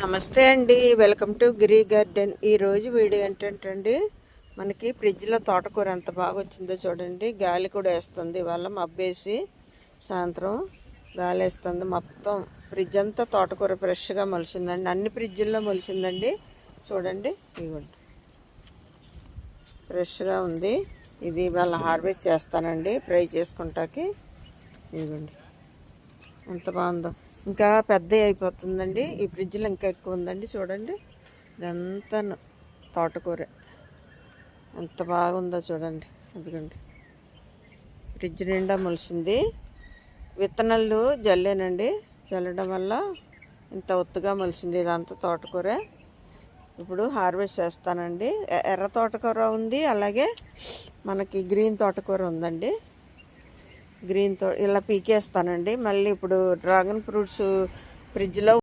నమస్తే అండి. Welcome to Giri garden. ఈరోజు వీడియో ఏంటంటే మనకి ఫ్రిడ్జ్లో తోటకూర ఎంత బాగా వచ్చిందో చూడండి. గాలి కూడా వేస్తుంది. ఇవాళ మబ్బేసి సాయంత్రం గాలి వేస్తుంది. మొత్తం ఫ్రిడ్జ్ అంతా తోటకూర ఫ్రెష్గా మొలిసిందండి. అన్ని ఫ్రిడ్జ్ల్లో మొలిసిందండి. చూడండి ఇవ్వండి. ఫ్రెష్గా ఉంది. ఇది వాళ్ళ హార్వెస్ట్ చేస్తానండి. ఫ్రై చేసుకుంటాకి. ఇదిగోండి ఎంత బాగుందో. ఇంకా పెద్ద అయిపోతుందండి. ఈ ఫ్రిడ్జ్లో ఇంకా ఎక్కువ ఉందండి చూడండి. ఇదంతా తోటకూర. ఎంత బాగుందో చూడండి. అదిగోండి. ఫ్రిడ్జ్ నిండా మొలిసింది. విత్తనాలు జల్లేనండి. జల్లడం వల్ల ఇంత ఒత్తుగా మొలిసింది ఇదంతా తోటకూర. ఇప్పుడు హార్వెస్ట్ చేస్తానండి. ఎర్ర తోటకూర ఉంది. అలాగే మనకి గ్రీన్ తోటకూర ఉందండి. గ్రీన్తో ఇలా పీకేస్తానండి. మళ్ళీ ఇప్పుడు డ్రాగన్ ఫ్రూట్స్ ఫ్రిడ్జ్లో